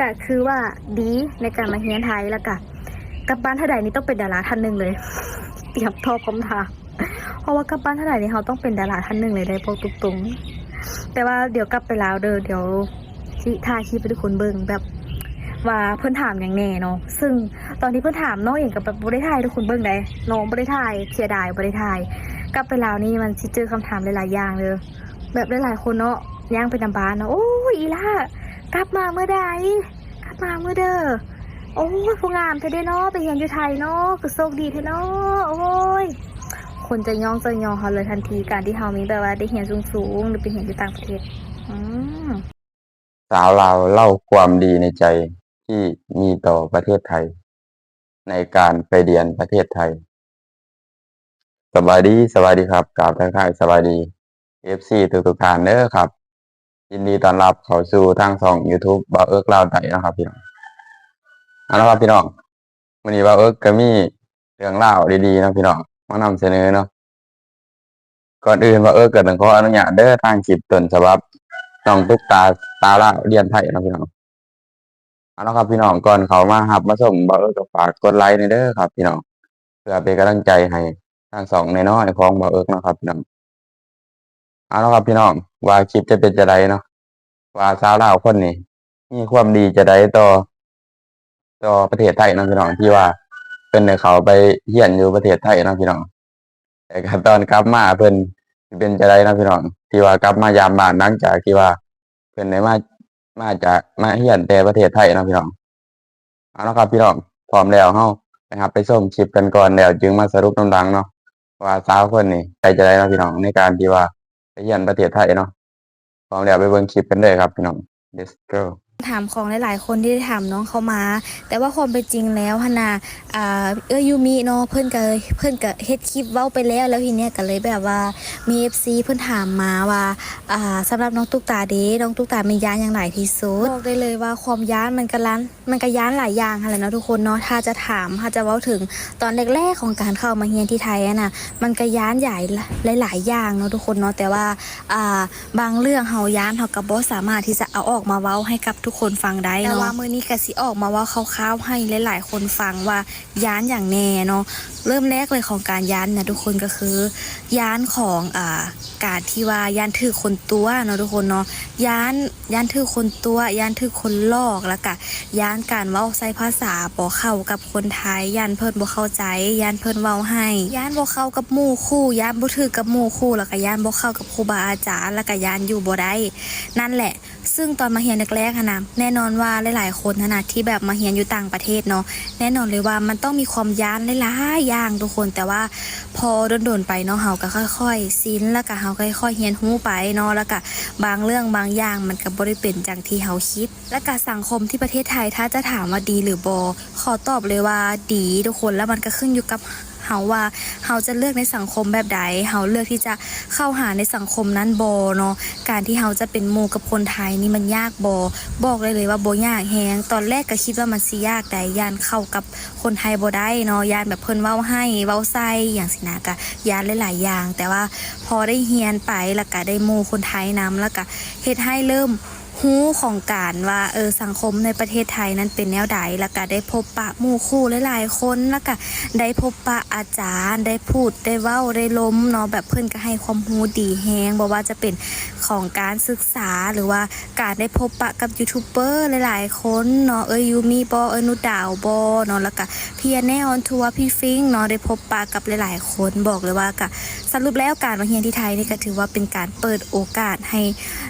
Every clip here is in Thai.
ก็คือว่าดีในการมาเฮียนไทยแล้วก็กับบ้านท่าใดนี่ต้องเป็นดาราท่านหนึ่งเลย เตรียมทอบคำถามเพราะว่ากับบ้านท่าใดนี่เขาต้องเป็นดาราท่านหนึ่งเลยได้พวกตุงๆแต่ว่าเดี๋ยวกลับไปลาวเด้อเดี๋ยวที่ท่าคลิปไปทุกคนเบิ่งแบบว่าเพื่อนถามอย่างแน่เนาะซึ่งตอนที่เพื่อนถามน้องเองกับแบบบริทายทุกคนเบิ่งได้น้องบริทายเสียดายบริทายกลับไปลาวนี่มันสิเจอคำถามหลายๆอย่างเลยแบบหลายๆคนเนาะย่างไปนำบ้านเนาะโอ้ยอีล่า กลับมาเมื่อใดกลับมาเมื่อเด้อโอ้ยผู้งามเธอได้เนาะไปเรียนอยู่ไทยเนาะก็โชคดีเธอเนาะโอ้ยคนจะย่องจะยองเขาเลยทันทีการที่เขามีแบบว่าได้เรียนสูงๆหรือไปเรียนอยู่ต่างประเทศอืมสาวลาวเล่าความดีในใจที่มีต่อประเทศไทย ในการไปเรียนประเทศไทยสวัสดีสวัสดีครับกล่าวทักทายสวัสดี FC ทุกทุกๆท่านเด้อครับ ยินดีต้อนรับเข้าสู่ทางช่อง YouTube บ่าวเอิกลาวไทยนะครับพี่น้องเอาละครับพี่น้องวันนี้บ่าวเอิกก็มีเรื่องเล่าวดีๆนะพี่น้องมานำเสนอเนาะก่อนอื่นบ่าวเอิกก็ต้องข้ออนุญาตเด้อทางคลิปต้นฉบับน้องตุ๊กตาตาละเรียนไทยนะพี่น้องเอาละครับพี่น้องก่อนเขามาหับมาส่งบอกเออก็ฝากกดไลค์ในเด้อครับ พี่น้องเพื่อเป็นกำลังใจให้ทางสองในน้อยๆของบอกเอิกนะครับพี่น้อง เอาละครับพี่น้องว่าคลิปจะเป็นจะไดเนาะว่าสาวลาวคนนี้มีความดีจะได้ต่อ ต่อประเทศไทยนะพี่น้องที่ว่าเป็นในเขาไปเฮียนอยู่ประเทศไทยเนาะพี่น้องแต่ตอนกลับมาเพิ่นเป็นจะได้นะพี่น้องที่ว่ากลับมายามบ้านหลังจากที่ว่าเพิ่นได้มามาจากมาเฮียนแต่ประเทศไทยนะพี่น้องเอาละครับพี่น้องพร้อมแล้วเฮานะครับ ไปส่งคลิปกันก่อนแล้วจึงมาสรุปน้ำดังเนาะว่าสาวคนนี้ใจจะได้นะพี่น้องในการที่ว่า ไปเฮียนประเทศไทยเนาะพร้อมแล้วไปเบิ่งคลิปกันเลยครับพี่น้อง let's go ถามของหลาย ๆ คนที่ได้ถามน้องเขามา แต่ว่าความเป็นจริงแล้วฮะนาอ่าเอ้ยยูมิเนาะเพื่อนก็เพื่อนก็เฮ็ดคลิปเว้าไปแล้วแล้วทีเนี้ยก็เลยแบบว่ามี FC เพื่อนถามมาว่าอ่าสำหรับน้องตุ๊กตาเด้น้องตุ๊กตามีย้านอย่างไรที่สุดบอกได้เลยว่าความย้านมันก็ล้านมันก็ย้านหลายอย่างค่ะแหละเนาะทุกคนเนาะถ้าจะถามถ้าจะเว้าถึงตอนแรก ๆ ของการเข้ามาเรียนที่ไทยอะน่ะมันก็ย้านใหญ่หลายๆอย่างเนาะทุกคนเนาะแต่ว่าอ่าบางเรื่องเฮาย้านเฮาก็บ่สามารถที่จะเอาออกมาเว้าให้กับทุกคนฟังได้เนาะแต่ว่ามือนี้ก็สิออกมาว้าคร่าวๆให้หลายๆ คนฟังว่าย้านอย่างแน่เนาะเริ่มแรกเลยของการย้านนะทุกคนก็คือ ย้านของอ่าการที่ว่าย้านถือคนตัวเนาะทุกคนเนาะย้านย้านถือคนตัวย้านถือคนลอกแล้วก็ย้านการเว้าใช้ภาษาบ่เข้ากับคนไทยย้านเพิ่นบ่เข้าใจย้านเพิ่นเว้าให้ย้านบ่เข้ากับหมู่คู่ย้านบ่ถือกับหมู่คู่แล้วก็ย้านบ่เข้ากับครูบาอาจารย์แล้วก็ย้านอยู่บ่ได้นั่นแหละ ซึ่งตอนมาเรียนแรกๆอะนะแน่นอนว่าหลายๆคนนะนะที่แบบมาเรียนอยู่ต่างประเทศเนาะแน่นอนเลยว่ามันต้องมีความย้านหลายๆอย่างทุกคนแต่ว่าพอโดนๆไปเนาะเฮาก็ค่อยๆซินแล้วก็เฮาก็ค่อยๆเรียนรู้ไปเนาะแล้วก็บางเรื่องบางอย่างมันก็บ่ได้เป็นจังที่เฮาคิด และก็สังคมที่ประเทศไทยถ้าจะถามว่าดีหรือบ่ขอตอบเลยว่าดีทุกคนแล้วมันก็ขึ้นอยู่กับ เฮาว่าเฮาจะเลือกในสังคมแบบใดเฮาเลือกที่จะเข้าหาในสังคมนั้นโบเนาะการที่เราจะเป็นหมู่กับคนไทยนี่มันยากบอบอกเลยเลยว่าโบยากแฮงตอนแรกก็คิดว่ามันสิยากแต่ยานเข้ากับคนไทยบ่ได้เนาะยานแบบเพิ่นเว้าให้เว้าใส่อย่างสินะก็ยานหลายๆอย่าง แต่ว่าพอได้เฮียนไปแล้วก็ได้หมู่คนไทยนํแล้วก็เฮ็ดให้เริ่ม ฮู้ของการว่าเออสังคมในประเทศไทยนั้นเป็นแนวใดแล้วก็ได้พบปะหมู่คู่หลายๆคนแล้วก็ได้พบปะอาจารย์ ได้พูดได้เว้าได้ล้มเนาะแบบเพิ่อนก็ให้ความรู้ดีแฮงบ่ว่าจะเป็นของการศึกษาหรือว่าการได้พบปะกับยูทูบเบอร์หลายๆคนเนาะเอ้ยยูมีบอเอ้ยนุดาวบอเนาะแล้วก็พี่แน่ออนทัวร์พี่ฟิงเนาะได้พบปะกับหลายๆคนบอกเลยว่าก็สรุปแล้วการมาเรียนที่ไทยนี่ก็ถือว่าเป็นการเปิดโอกาสให้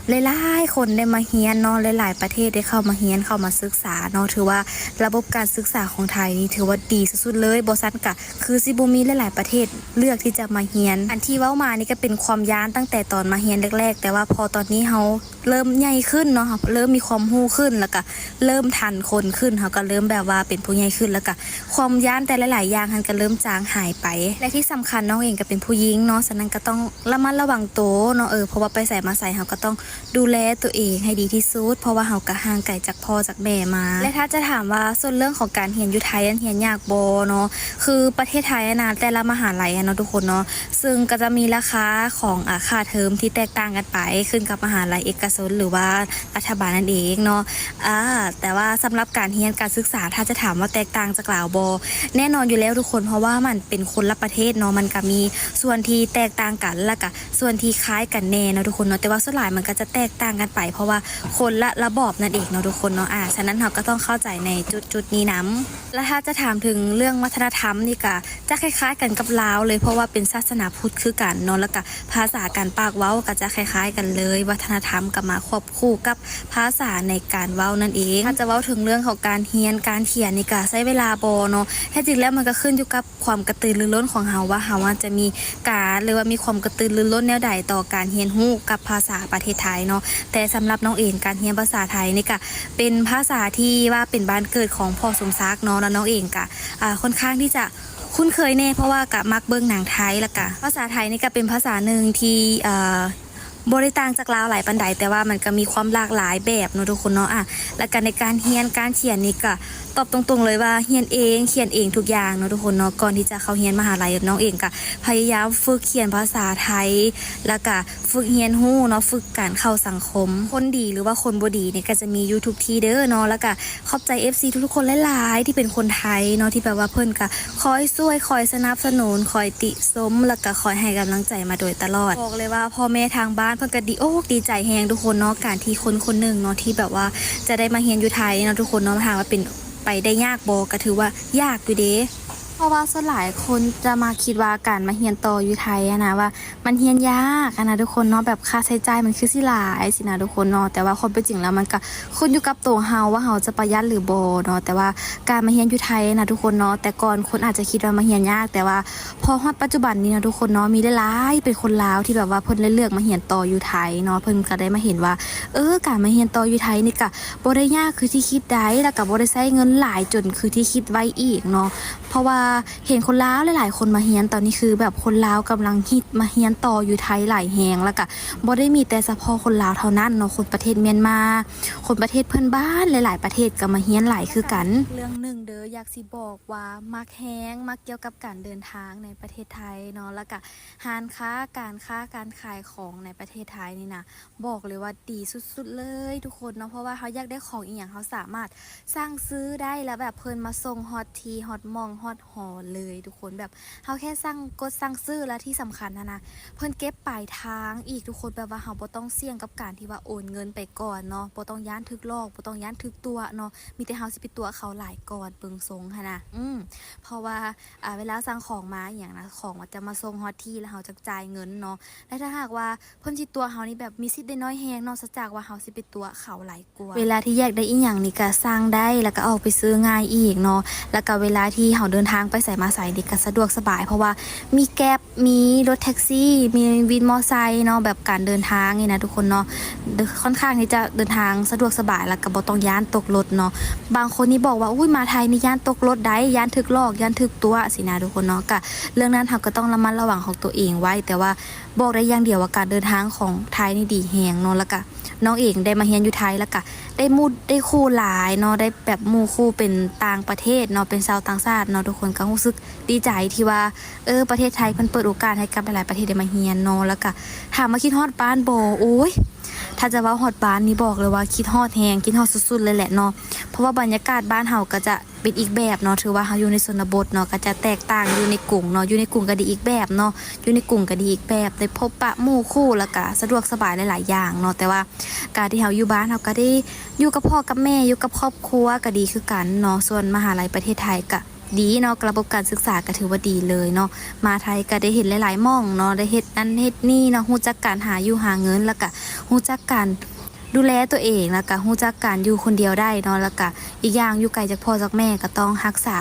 หลายๆคนได้มาเรียนเนาะหลายๆประเทศได้เข้ามาเรียนเข้ามาศึกษาเนาะถือว่าระบบการศึกษาของไทยนี่ถือว่าดีสุดๆเลยบอซันกะคือซิบูมีหลายๆประเทศเลือกที่จะมาเรียน อันที่เว้ามานี่ก็เป็นความย้านตั้งแต่ตอนมาเรียนแรก ๆ แต่ว่าพอตอนนี้เขาเริ่มใหญ่ขึ้นเนาะเริ่มมีความรู้ขึ้นแล้วก็เริ่มทันคนขึ้นเขาก็เริ่มแบบว่าเป็นผู้ใหญ่ขึ้นแล้วก็ความย้านแต่หลายๆอย่างมันก็เริ่มจางหายไป และที่สำคัญน้องเองก็เป็นผู้หญิงเนาะฉะนั้นก็ต้องระมัดระวังตัวเนาะเออเพราะว่าไปใส่มาใส่เขาก็ต้องดูแลตัวเองให้ดีที่สุด เพราะว่าเฮาก็ห่างไกลจากพ่อจากแม่มา และถ้าจะถามว่าส่วนเรื่องของการเรียนอยู่ไทยอันเรียนยากบ่เนาะคือประเทศไทยนะแต่ละมหาลัยเนาะทุกคนเนาะซึ่งก็จะมีราคาของอาค่าเทอมที่แตกต่างกันไปขึ้นกับมหาลัยเอกชนหรือว่ารัฐบาลนั่นเองเนาะอ่าแต่ว่าสำหรับการเรียนการศึกษาถ้าจะถามว่าแตกต่างจากลาวบ่แน่นอนอยู่แล้วทุกคนเพราะว่ามันเป็นคนละประเทศเนาะมันก็มีส่วนที่แตกต่างกันแล้วก็ส่วนที่คล้ายกันแน่เนาะทุกคนเนาะแต่ว่าส่วนหลายมันก็จะแตกต่างกันไป เพราะว่าคนละระบอบนั่นเองเนาะทุกคนเนาะอ่าฉะนั้นเราก็ต้องเข้าใจในจุดจุดๆนี้นํแล้วถ้าจะถามถึงเรื่องวัฒนธรรมนี่ก็จะคล้าย ๆ กันกับลาวเลยเพราะว่าเป็นศาสนาพุทธคือกันเนาะแล้วก็ภาษาการปากเว้าก็จะคล้าย ๆ กันเลย วัฒนธรรมก็มาควบคู่กับภาษาในการเว้านั่นเองถ้าจะเว้าถึงเรื่องของการเรียนการเขียนนี่ก็ใช้เวลาบ่เนาะแท้จริงแล้วมันก็ขึ้นอยู่กับความกระตือรือร้นของเฮาว่าเฮาว่าจะมีการหรือว่ามีความกระตือรือร้นแนวใดต่อการเรียนรู้กับภาษาประเทศไทยเนาะแต่สำหรับน้องเองการเรียนภาษาไทยนี่ก็เป็นภาษาที่ว่าเป็นบ้านเกิดของพ่อสมศักดิ์เนาะแล้วน้องเองก็ค่อนข้างที่จะคุ้นเคยแน่เพราะว่ากับมักเบิ้งหนังไทยละกะภาษาไทยนี่ก็เป็นภาษาหนึ่งที่บริต่างจากลาวหลายปันไดแต่ว่ามันก็มีความหลากหลายแบบเนาะทุกคนเนาะอะและการในการเฮียนการเขียนนี่ก็ ตอบตรงๆเลยว่าเรียนเองเขียนเองทุกอย่างเนอะทุกคนเนาะก่อนที่จะเข้าเรียนมหาลัยน้องเองก็พยายามฝึกเขียนภาษาไทย แล้วก็ฝึกเรียนรู้เนาะฝึกการเข้าสังคม คนดีหรือว่าคนบ่ดีเนี่ยก็จะมียูทุกที่เด้อเนาะแล้วก็ขอบใจ FC ทุกๆคนหลายๆที่เป็นคนไทยเนาะที่แบบว่าเพิ่นก็คอยช่วยคอยสนับสนุนคอยติสมแล้วก็คอยให้กำลังใจมาโดยตลอดบอกเลยว่าพ่อแม่ทางบ้านเพิ่นก็ดีโอ้ดีใจแฮงทุกคนเนาะการที่คนคนหนึ่งเนาะที่แบบว่าจะได้มาเรียนอยู่ไทยเนาะทุกคนเนาะถามว่าเป็น ไปได้ยากบ่ก็ถือว่ายากอยู่เด้ เพราะว่าส่วนหลายคนจะมาคิดว่าการมาเรียนต่ออยู่ไทยอะนะว่า มันเรียนยากอะนะทุกคนเนาะแบบค่าใช้จ่ายมันคือสิหลายสินะทุกคนเนาะแต่ว่าความเป็นจริงแล้วมันก็ขึ้นอยู่กับตัวเฮาว่าเฮาจะประหยัดหรือโบเนาะแต่ว่าการมาเรียนอยู่ไทยนะทุกคนเนาะแต่ก่อนคนอาจจะคิดว่ามาเรียนยาก แต่ว่าพอฮอดปัจจุบันนี้นะทุกคนเนาะมีหลายเป็นคนลาวที่แบบว่าเพิ่นเลือกมาเรียนต่ออยู่ไทยเนาะเพิ่นก็ได้มาเห็นว่า เออการมาเรียนต่ออยู่ไทยนี่ก็บ่ได้ยากคือที่คิดได้แล้วก็บ่ได้ใช้เงินหลายจนคือที่คิดไว้อีกเนาะเพราะว่าเห็นคนลาวหลายๆ คนมาเฮียนตอนนี้คือแบบคนลาวกำลังฮิตมาเฮียนต่ออยู่ไทยหลายแหงแล้วก็บ่ได้มีแต่เฉพาะคนลาวเท่านั้นเนาะคนประเทศเมียนมา คนประเทศเพื่อนบ้านหลาย ๆ ประเทศก็มาเฮียนหลายคือกัน เรื่องหนึ่งเด้ออยากสิบอกว่ามักแฮงมักเกี่ยวกับการเดินทางในประเทศไทยเนาะแล้วก็หานค้าการค้าการขายของในประเทศไทยนี่นะบอกเลยว่าดีสุดๆเลยทุกคนเนาะเพราะว่าเขาอยากได้ของอีกอย่างเขาสามารถสร้างซื้อได้แล้วแบบเพิ่นมาส่งฮอตทีฮอตมองฮอตหอเลยทุกคนแบบเขาแค่สั่งกดสั่งซื้อแล้วที่สำคัญนะนะเพิ่นเก็บปลายทางอีกทุกคนแบบว่าเขาบ่ต้องเสี่ยงกับการที่ว่าโอนเงินไปก่อนเนาะบ่ต้องย้านถึกลอกบ่ต้องย้านถึกตัวเนาะมีแต่เฮาสิไปตัวเขาหลายก่อนเปิงทรงค่ะนะอืมเพราะว่าอ่าเวลาสั่งของมาอย่างนะของมันจะมาส่งฮอตที่แล้วเขาจะจ่ายเงินเนาะและถ้าหากว่าเพิ่นสิตัวเฮานี่แบบมีสิทธิ์ได้น้อยแฮงเนาะซะจากว่าเฮาสิไปตัวเขาหลายกว่าเวลาที่อยากได้อีหยังนี่ก็สร้างได้แล้วก็ออกไปซื้อง่ายอีกเนาะแล้วก็เวลาที่เขาเดินทางไปใส่มาใส่นี่ก็สะดวกสบาย เพราะว่ามีแกร็บมีรถแท็กซี่ มีวินมอไซค์เนาะแบบการเดินทางนี่นะทุกคนเนาะค่อนข้างที่จะเดินทางสะดวกสบายแล้วก็บ่ต้องย่านตกรถเนาะบางคนนี่บอกว่าอุ้ยมาไทยนี่ย่านตกรถได้ย่านถึกลอกย่านถึกตัวสินะทุกคนเนาะก็เรื่องนั้นเราก็ต้องระมัดระวังของตัวเองไว้ แต่ว่าบอกได้อย่างเดียวว่าการเดินทางของไทยนี่ดีแฮงเนาะแล้วก็ น้องเองได้มาเฮียนอยู่ไทยแล้วก็ได้มูดได้คู่หลายเนาะได้แบบมูคู่เป็นต่างประเทศเนาะเป็นชาวต่างชาติเนาะทุกคนก็รู้สึกดีใจที่ว่าเออประเทศไทยเพิ่นเปิดโอกาสให้กับหลายๆประเทศได้มาเฮียนเนาะแล้วก็ถามมาคิดฮอดบ้านโบโอ้ย ถ้าจะว่าฮอดบ้านนี่บอกเลยว่าคิดฮอดแฮงคิดฮอดสุดๆเลยแหละเนาะเพราะว่าบรรยากาศบ้านเฮาก็จะเป็นอีกแบบเนาะถือว่าเฮาอยู่ในชนบทเนาะก็จะแตกต่างอยู่ในกรุงเนาะอยู่ในกรุงก็ดีอีกแบบเนาะอยู่ในกรุงก็ดีอีกแบบได้พบปะหมู่คู่แล้วก็สะดวกสบายหลายๆอย่างเนาะแต่ว่าการที่เฮาอยู่บ้านเฮาก็ได้อยู่กับพ่อกับแม่อยู่กับครอบครัวก็ดีคือกันเนาะส่วนมหาลัยประเทศไทยก็ ดีเนาะระบบการศึกษาก็ถือว่าดีเลยเนาะมาไทยก็ได้เห็นหลายๆม่องเนาะได้เห็นนั่นเห็นนี่เนาะฮู้จักการหาอยู่หาเงินแล้วก็ฮู้จักการ ดูแลตัวเองแล้วก็ฮู้จักการอยู่คนเดียวได้เนาะแล้วก็อีกอย่างอยู่ไกลจากพ่อจากแม่ก็ต้องรักษา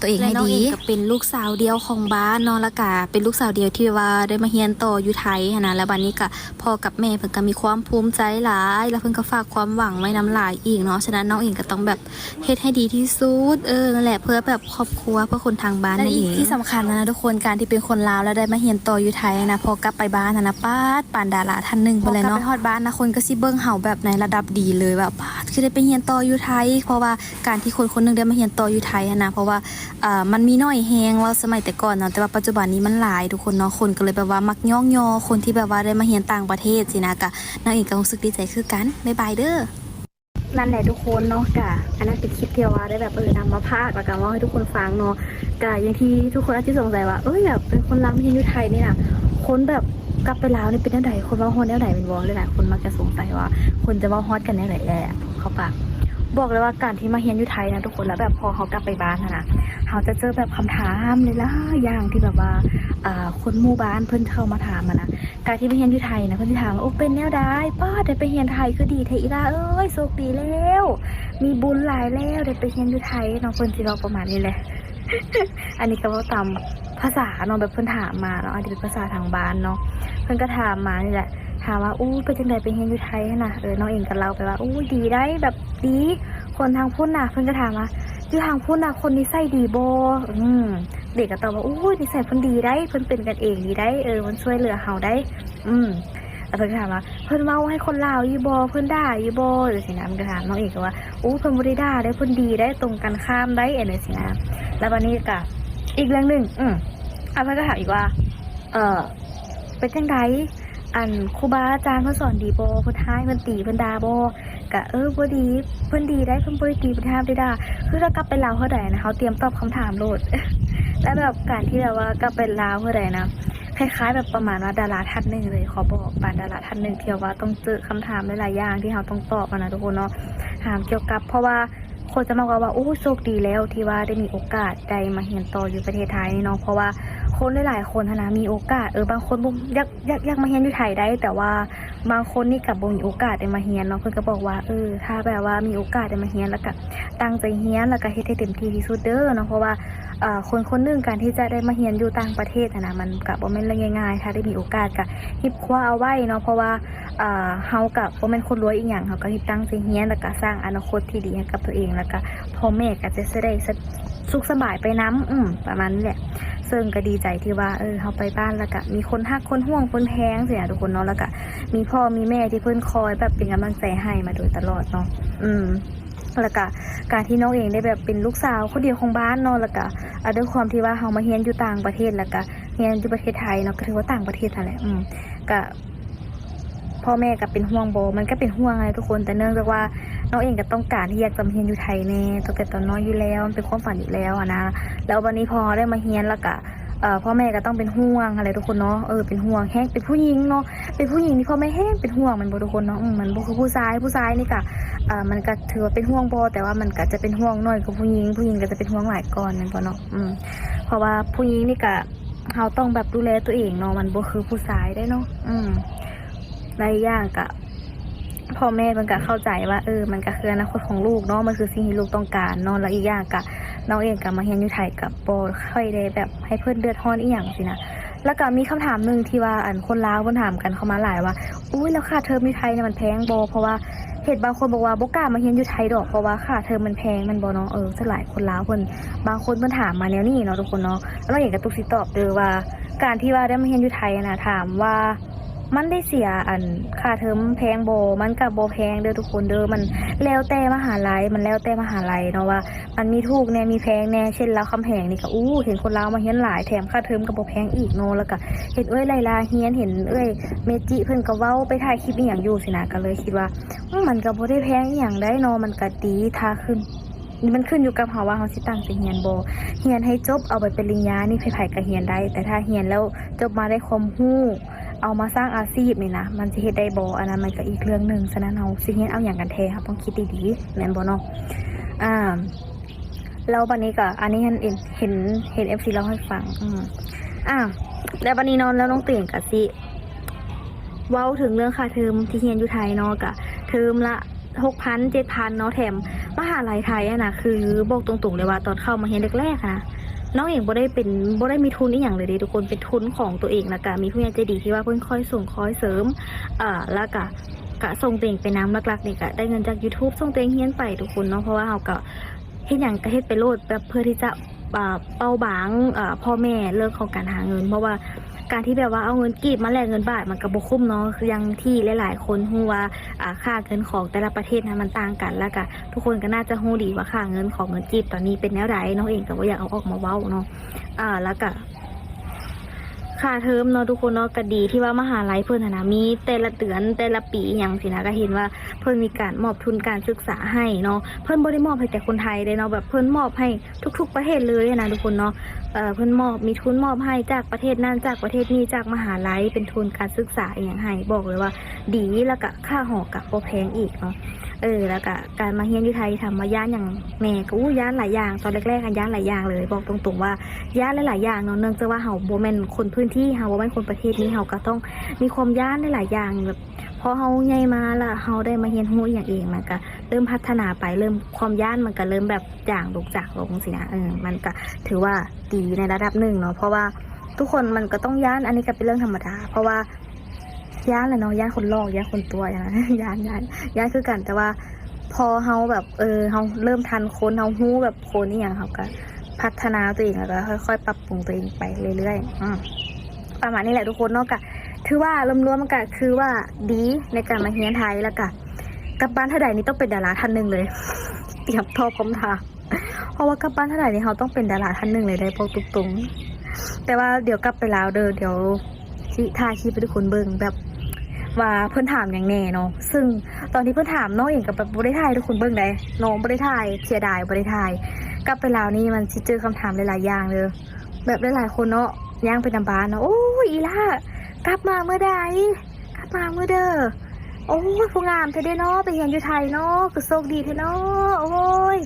ตัวเองให้ดีก็เป็นลูกสาวเดียวของบ้านเนาะแล้วก็เป็นลูกสาวเดียวที่ว่าได้มาเรียนต่ออยู่ไทยหั้นนะแล้วบัดนี้ก็พ่อกับแม่เพิ่นก็มีความภูมิใจหลาย แล้วเพิ่นก็ฝากความหวังไว้น้ำหลายอีกเนาะฉะนั้นน้องเองก็ต้องแบบเฮ็ดให้ดีที่สุดเออนั่นแหละเพื่อแบบครอบครัวเพื่อคนทางบ้านนั่นเองที่สำคัญนะทุกคนการที่เป็นคนลาวแล้วได้มาเรียนต่ออยู่ไทยนะพอกลับไปบ้านนะนะป้าดปานดาราท่านหนึงไปเลยเนาะไปฮอดบ้านนะคนก็สิเบิ่งเฮาแแบบในระดับดีเลยแบบคือได้ไปเรียนต่ออยู่ไทย เพราะว่าการที่คนคนหนึงได้มาเรียนต่ออยู่ไทยนะเพราะว่าอ่ามันมีน้อยแฮงว่าสมัยแต่ก่อนเนาะแต่ว่าปัจจุบันนี้มันหลายทุกคนเนาะคนก็เลยแบบว่ามักย่องยอคนที่แบบว่าได้มาเรียนต่างประเทศสินะกะนางเอกก็รู้สึกดีใจคือกันบ๊ายบายเด้อนั่นแหละทุกคนเนาะกะอันนั้นเป็นคลิปเที่ยวว่าได้แบบเออนำมาพากแล้วก็ว่าให้ทุกคนฟังเนาะกะอย่างที่ทุกคนอาจจะสงสัยว่าเอ้ยแบบเป็นคนลาวที่อยู่ไทยนี่นะคนแบบ กลับไปลาวนี่เป็นแนวไหนคนว่าฮอดแนวไหนเป็นวอหลายคนมักจะสงสัยว่า คนจะว่าฮอดกันแนวไหนแหละเขาปากบอกเลยว่าการที่มาเฮียนอยู่ไทยนะทุกคนแล้วแบบพอเขากลับไปบ้านนะเขาจะเจอแบบคำถามเลยล่ะอย่างที่แบบว่าคนหมู่บ้านเพิ่อนเข้ามาถามมานะการที่ไปเฮียนที่ไทยนะเพื่อนที่ถามว่าโอ้เป็นแนวได้ป้าได้ไปเฮียนไทยคือดีเทอีลาเอ้ยโชคดีแล้ว มีบุญหลายแล้วได้ไปเฮียนที่ไทยเน้องเพื่อนที่เราประมาณนี้แหละอันนี้ก็เว่าตาม ภาษาเนาะแบบเพื่อนถามมาเนาะอันนี้เป็นภาษาทางบ้านเนาะเพื่อนก็ถามมานี่แหละถามว่าอู้ไปจังใดไปเฮียนที่ไทยนะเออน้องเองกับเราไปว่าอู้ดีได้แบบดีคนทางพุ่นน่ะ เพื่อนก็ถามว่าอยู่ทางพุ่นน่ะคนนิสัยดีโบอืมเด็กก็ตอบว่าอู้นิสัยเพิ่นดีได้ เพิ่นเป็นกันเองดีได้เออมันช่วยเหลือเฮาได้ อืมแล้วเพิ่นก็ถามว่าเพิ่นเมาให้คนลาวยู่บ่เพิ่นด่ายู่บ่หรือสินะมันก็ถามน้องเอกก็ว่าอู้เพิ่นบ่ได้ด่าได้เพิ่นดีได้ตรงกันข้ามได้เอันสินะแล้ววันนี้ก็ อีกเรื่องหนึ่งอืมอะเพิ่นก็ถามอีกว่า เออเป็นจังไดอันครูบาอาจารย์เพิ่นสอนดีโบเพิ่นท้ายเพิ่นตีเพิ่นด่าบ่ก็เออบ่ดีเพิ่นดีได้เพิ่นบ่ได้ตีเพิ่นห้ามได้ดาคือถ้ากลับไปลาวเฮาได้นะเขาเตรียมตอบคำถามโลดแล้วแบบการที่แบบว่ากลับเป็นลาวเพื่อใดนะคล้ายๆ แบบประมาณว่าดาราท่านหนึ่งเลยขอบอกปานดาราท่านหนึ่งเที่ยวว่าต้องเจอคำถามหลายๆอย่างที่เราต้องตอบนะทุกคนเนาะถามเกี่ยวกับ เพราะว่า คนจะมากว่าโอ้โชคดีแล้วที่ว่าได้มีโอกาสได้มาเห็นต่ออยู่ประเทศไทยเนาะเพราะว่าคนหลายๆคนนะมีโอกาสเออบางคนบุมยากยากยากมาเรียนอยู่ไทยได้ แต่ว่าบางคนนี่กับบ่มีโอกาสได้มาเรียนเนาะเพิ่นก็บอกว่าเออถ้าแบบว่ามีโอกาสได้มาเรียนแล้วก็ตั้งใจเรียนแล้วก็เฮ็ดให้เต็มที่ที่สุดเด้อเนาะเพราะว่า คนคนหนึ่งการที่จะได้มาเรียนอยู่ต่างประเทศนะมันกับบ่แม่นเรื่องง่ายๆถ้าได้มีโอกาสก็ฮิบคว้าเอาไว้เนาะเพราะว่าเฮากับบ่แม่นคนรวยอีหยังเฮาก็ฮิบตั้งใจเรียนแล้วก็สร้างอนาคตที่ดีให้กับตัวเองแล้วก็พ่อแม่ก็จะได้สุขสบายไปน้ำอืมประมาณนี้แหละซึ่งก็ดีใจที่ว่าเออเฮาไปบ้านแล้วก็มีคนฮักคนห่วงคนแพงเสียทุกคนเนาะแล้วก็มีพ่อมีแม่ที่เพิ่อนคอยแบบเป็นกำลังใจให้มาโดยตลอดเนาะอืม แล้วก็การที่น้องเองได้แบบเป็นลูกสาวคนเดียวของบ้านเนาะแล้วก็ด้วยความที่ว่าเฮามาเรียนอยู่ต่างประเทศแล้วก็เรียนอยู่ประเทศไทยเนาะก็ถือว่าต่างประเทศนั่นแหละอืมก็พ่อแม่ก็เป็นห่วงโบมันก็เป็นห่วงไงทุกคน แต่เนื่องจากว่าน้องเองก็ต้องการที่อยากจะมาเรียนอยู่ไทยแน่ตั้งแต่ตอนน้อยอยู่แล้วมันเป็นความฝันอยู่แล้วอะนะ แล้ววันนี้พอได้มาเรียนแล้วก็ พ่อแม่ก็ต้องเป็นห่วงอะไรทุกคนเนาะเออเป็นห่วงแห้งเป็นผู้หญิงเนาะเป็นผู้หญิงที่พ่อแม่แห้งเป็นห่วงมันบ่ทุกคนเนาะมันบ่คือผู้ชายผู้ชายนี่ก็อ่ามันก็ถือว่าเป็นห่วงบอแต่ว่ามันก็จะเป็นห่วงน้อยกว่าผู้หญิงผู้หญิงก็จะเป็นห่วงหลายก่อนนั่นบ่เนาะอืมเพราะว่าผู้หญิงนี่ก็เขาต้องแบบดูแลตัวเองเนาะมันบ่คือผู้ชายได้เนาะอืมหลายอย่างก็ พ่อแม่มันก็เข้าใจว่าเออมันก็คืออนาคตของลูกเนาะมันคือสิ่งที่ลูกต้องการเนาะแล้วอีกอย่างก็น้องเองก็มาเรียนอยู่ไทยกับโบค่อยได้แบบให้เพิ่อนเดือดร้อนอีหยังสินะแล้วก็มีคำถามหนึ่งที่ว่าอันคนลาวเพิ่นถามกันเข้ามาหลายว่าอุ้ยแล้วค่าเทอมที่ไทยเนี่ยมันแพงโบเพราะว่าเหตุบางคนบอกว่าบกล้ามาเฮียนอยู่ไทยดอกเพราะว่าค่าเทอมมันแพงมันบ่เนาะเออสลายคนลาวเพิ่นบางคนเพิ่นถามมาแนวนี้เนาะทุกคนเนาะแล้วเอยากกระตุกสิตอบเดอว่า การที่ว่าได้มาเฮียนอยู่ไทยนะถามว่า มันได้เสียอันค่าเทอมแพงโบมันกับโบแพงเด้อทุกคนเด้อมันแล้วแต่มหาลัยมันแล้วแต่มหาลัยเนาะว่า มันมีถูกแน่มีแพงแน่เช่นลาวคำแพงนี่ก็อู้เห็นคนเลามาเฮียนหลายแถมค่าเทอมก็บ่แพงอีกเนาะแล้วก็เห็นเอ้ยไลลาเฮียนเห็นเอ้ยเมจิเพิ่นก็เว้าไปถ่ายคลิปอีหยังอยู่สินะก็เลยคิดว่ามันก็บ่ได้แพงอหย่างได้เนาะมันก็ดีถ้าขึ้นมันขึ้นอยู่กับเฮาว่าเฮาสิตั้งใจเรียนโบเรียนให้จบเอาไปเป็นปริญญานี่ไผๆก็เรียนได้ แต่ถ้าเรียนแล้วจบมาได้ความรู้ เอามาสร้างอาชีพนี่นะมันสิเฮ็ดได้บ่อันนั้นมันก็อีกเรื่องหนึ่งฉะนั้นเฮาสิเรียนเอาหยังกันแท้ครับต้องคิดดีๆแม่นบ่เนาะอ่าแล้วบัดนี้ก็อันนี้เห็นเห็นเห็น FC เล่าให้ฟังอืมอ่าแล้วบัดนี้นอนแล้วน้องเตียงก็สิเว้าถึงเรื่องค่าเทอมที่เรียนอยู่ไทยเนาะกะเทอมละหกพันเจ็ดพันเนาะแถมมหาลัยไทยอะนะคือบอกตรงๆเลยว่าตอนเข้ามาเรียนแรกๆนะ น้องเองบ่ได้เป็นบ่ได้มีทุนอีหยังเลยเดะทุกคนเป็นทุนของตัวเองละกะมีผู้ใหญ่ใจดีที่ว่าเพิ่นคอยส่งคอยเสริมอ่าแล้วก็กะส่งเตงไปน้ำหลักๆนี่กะได้เงินจาก YouTube ส่งเตงเฮียนไปทุกคนเนาะเพราะว่าเฮาก็เฮ็ดหยังก็เฮ็ดไปโลดแบบเพื่อที่จะ เป้าบางพ่อแม่เลิกของการหาเงิน เพราะว่าการที่แบบว่าเอาเงินกีบมาแลกเงินบาทมันก็บ่คุ้มเนาะคือยังที่หลาย ๆ คนหูว่าค่าเงินของแต่ละประเทศนั้นมันต่างกันแล้วก็ทุกคนก็น่าจะหูดีว่าค่าเงินของเงินกีบตอนนี้เป็นแนวไหน้องเองก็ว่าอยากเอาออกมาเว้าเนาะอ่าแล้วก็ ค่าเทอมเนาะทุกคนเนาะก็ดีที่ว่ามหาลัยเพิ่นนะนะมีแต่ละเดือนแต่ละปีอย่างสินะก็เห็นว่าเพิ่นมีการมอบทุนการศึกษาให้เนาะเพิ่นบ่ได้มอบให้แต่คนไทยเลยเนาะแบบเพิ่นมอบให้ทุก ๆ ประเทศเลยนะทุกคนเนาะเอ่อเพิ่นมอบมีทุนมอบให้จากประเทศนั้นจากประเทศนี้จากมหาลัยเป็นทุนการศึกษาอย่างให้บอกเลยว่า ดีแล้วก็ค่าหอกับบ่แพงอีกเนาะเออแล้วก็การมาเฮียนที่ไทยทำมาย่านอย่างแม่ก็อู้ย่านหลายอย่างตอนแรกๆกันย่านหลายอย่างเลย บอกตรงๆว่าย่านหลายๆอย่างเนาะเนื่องจากว่าเฮาบ่แม่นคนพื้นที่เฮาบ่แม่นคนประเทศนี้เฮาก็ต้องมีความย่านหลายอย่างแบบพอเฮาใหญ่มาละเฮาได้มาเรียนรู้อย่างเองมันก็เริ่มพัฒนาไปเริ่มความย่านมันก็เริ่มแบบจางลงจากลงสินะเออมันก็ถือว่าดีในระดับหนึ่งเนาะเพราะว่าทุกคนมันก็ต้องย่านอันนี้ก็เป็นเรื่องธรรมดา เพราะว่าย่านแหละเนาะย่านคนลอกย่านคนตัวอย่างนั้นย่านย่านย่านคือกันแต่ว่าพอเฮาแบบเออเฮาเริ่มทันคนเฮาฮู้แบบคนนี่อย่างเขาก็พัฒนาตัวเองแล้วก็ค่อยๆปรับปรุงตัวเองไปเรื่อยๆอืม ประมาณนี้แหละทุกคนเนาะก็ถือว่ารวมๆมันก็คือว่าดีในการมาเฮียนไทยแล้วก็กับบ้านท่าใดนี่ต้องเป็นดาราท่านหนึ่งเลยเตรียมทอบคำถามเพราะว่ากับบ้านท่าไหร่นี่เขาต้องเป็นดาราท่านหนึ่งเลยได้บอกตรงๆแต่ว่าเดี๋ยวกลับไปล้วเด้อเดี๋ยวที่ท่าคลิปไปทุกคนเบิ่งแบบว่าเพื่อนถามอย่างแน่เนาะ ซึ่งตอนที่เพื่อนถามน้องเองกับแบบบริทายทุกคนเบิ่งได้น้องบริทายเสียดายบริทาย กลับไปล้วนี่มันสิเจอคำถามหลายๆอย่างเลย แบบหลายๆคนเนาะ ย่างไปนำบ้านเนาะโอ้ยอีล่ากลับมาเมื่อใดกลับมาเมื่อเด้อโอ้ยผู้งามเธอได้เนาะไปเรียนอยู่ไทยเนาะคือโชคดีเธอเนาะโอ้ย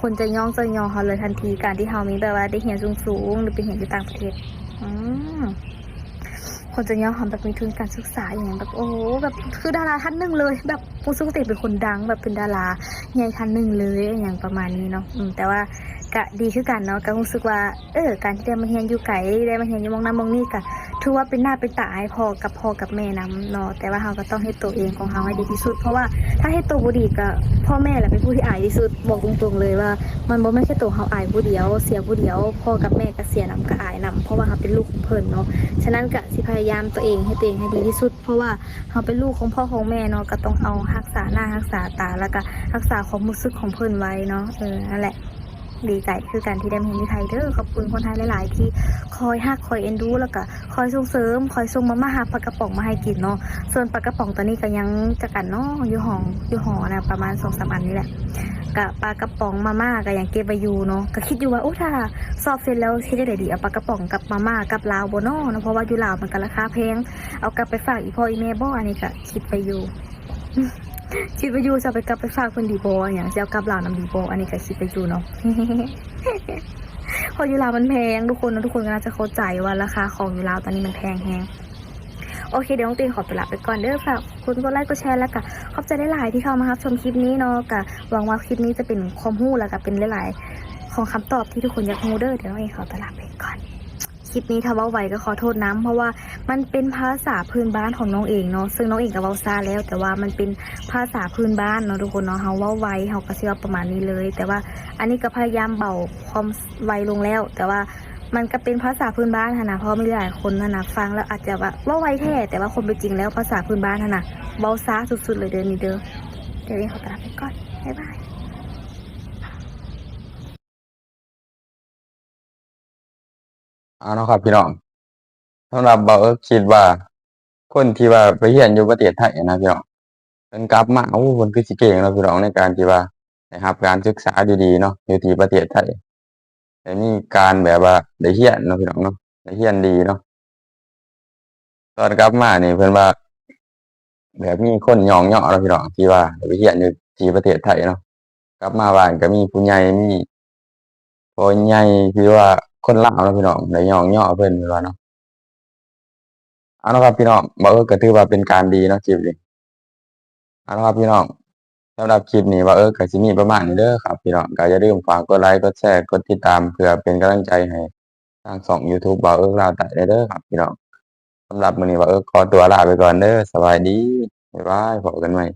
คนจะย่องจะยอเขาเลยทันทีการที่เขามีแบบว่าได้เห็นสูงสูงๆหรือไปเห็นอยู่ต่างประเทศอืมคนจะย่องเขาแบบมีทุนการศึกษาอย่างเงี้ยแบบโอ้แบบคือดาราท่านหนึ่งเลย แบบผู้สุกติเป็นคนดังแบบเป็นดาราใหญ่ท่านหนึ่งเลยอย่างประมาณนี้เนาะแต่ว่า กะดีคือกันเนาะก็รู้สึกว่า เออ การที่ได้มาเรียนอยู่ไกลได้มาเรียนอยู่มองน้ำมองนี่ก็ถือว่าเป็นหน้าเป็นตาให้พ่อกับพ่อกับแม่นํเนาะแต่ว่าเราก็ต้องให้ตัวเองของเราให้ดีที่สุด เพราะว่าถ้าให้ตัวบุดีก็พ่อแม่แหละเป็นผู้ที่อายที่สุดบอกตรงๆเลยว่า มันบ่ไม่ใช่ตัวเขาอายผู้เดียว เสียผู้เดียว พ่อกับแม่ก็เสียนำก็อายนำเพราะว่าเขาเป็นลูกของเพิ่นเนาะฉะนั้นก็สิพยายามตัวเองให้ตัวเองให้ดีที่สุด เพราะว่าเขาเป็นลูกของพ่อของแม่เนาะก็ต้องเอารักษาหน้ารักษาตาแล้วก็รักษาความรู้สึกของเพิ่นไว้เนาะเออนั่นแหละ ดีใจคือการที่ได้มาเห็นที่ไทยเด้อขอบคุณคนไทยหลาย ๆ ที่คอยฮักคอยเอ็นดูแล้วก็คอยส่งเสริม คอยส่งมาม่าหาปลากระป๋องมาให้กินเนาะส่วนปลากระป๋องตอนนี้ก็ยังจะกันเนาะอยู่ห้องอยู่หอนะประมาณสองสามอันนี่แหละกะปลากระป๋องมาม่าก็ยังเก็บไว้อยู่เนาะก็คิดอยู่ว่าโอ้ถ้าสอบเสร็จแล้วคิดจะได้ดีเอาปลากระป๋องกับมาม่ากับลาวโบเนาะเนาะเพราะว่าอยู่ลาวมันก็ราคาแพงเอากลับไปฝากอีพ่ออีแม่บ่อันนี้ก็คิดไปอยู่ คิดไปอยู่จะไปกลับไปฝากคนดีโบอย่างจะเอากลับลาวนำดีโบอันนี้ก็คิดไปอยู่เนาะพอยู่ลาวมันแพงทุกคนนะทุกคนก็น่าจะเข้าใจว่าราคาของยู่ลาวตอนนี้มันแพงแฮงโอเคเดี๋ยวน้องตีนขอไปลาไปก่อนเด้อฝากคุณกดไลค์กดแชร์แล้วก็ขอบใจได้หลายที่เข้ามาครับชมคลิปนี้เนาะก็หวังว่าคลิปนี้จะเป็นความรู้แล้วก็เป็นหลาย ๆ ของคำตอบที่ทุกคนอยากรู้เด้อเดี๋ยวน้องเองขอไปลาไปก่อน คลิปนี้ถ้าเว้าไวก็ขอโทษน้ำเพราะว่ามันเป็นภาษาพื้นบ้านของน้องเองเนาะซึ่งน้องเองก็เว้าซาแล้ว แต่ว่ามันเป็นภาษาพื้นบ้านเนาะทุกคนเนาะเฮาเว้าไวเฮาก็สิเว้าประมาณนี้เลย แต่ว่าอันนี้ก็พยายามเบาความไวลงแล้ว แต่ว่ามันก็เป็นภาษาพื้นบ้านนะเพราะมีหลายคนหั้นะฟังแล้วอาจจะว่าเว่าไวแท้แต่ว่าคนเป็นจริงแล้วภาษาพื้นบ้านนะเบาซาสุดๆเลยเด้อนี่เด้อเดี๋ยวนี้ขอตัวลาไปก่อนบ๊ายบาย เอาเนาะครับพี่น้องสำหรับเบาคิดว่า คนที่ว่าไปเรียนอยู่ประเทศไทยนะพี่น้องเพิ่นกลับมาโอ้เพิ่นคือสิเก่งเนาะพี่น้องในการที่ว่าได้รับ การศึกษาดีๆเนาะอยู่ที่ประเทศไทยแต่มีการแบบว่าได้เรียนเนาะพี่น้องเนาะได้เรียนดีเนาะตอนกลับมาเนี่ยเพิ่อนว่า แบบมีคนหยองเยาะเนาะพี่น้องที่ว่าได้ไปเรียนอยู่ที่ประเทศไทยเนาะกลับมาบ้านก็มีผู้ใหญ่มีพ่อใหญ่ที่ว่า คนลาวเนาะพี่น้องได้ยองยาะเพิ่นเพิ่นว่าเนาะเอาละครับพี่น้องบอกเออก็ถือว่าเป็นการดีเนาะคลิปนี้เอาละครับพี่น้องสำหรับคลิปนี้ว่าเออก็สิมีประมาณนี้เด้อครับพี่น้องก็อย่าลืมฝากกดไลค์กดแชร์กดติดตามเพื่อเป็นกำลังใจให้ทางช่อง YouTube บ่เอิ้กลาวใต้เด้อครับพี่น้องสำหรับมื้อนี้ว่าเอิ้กขอตัวลาไปก่อนเด้อสบายดีบ๊ายบายพบกันใหม่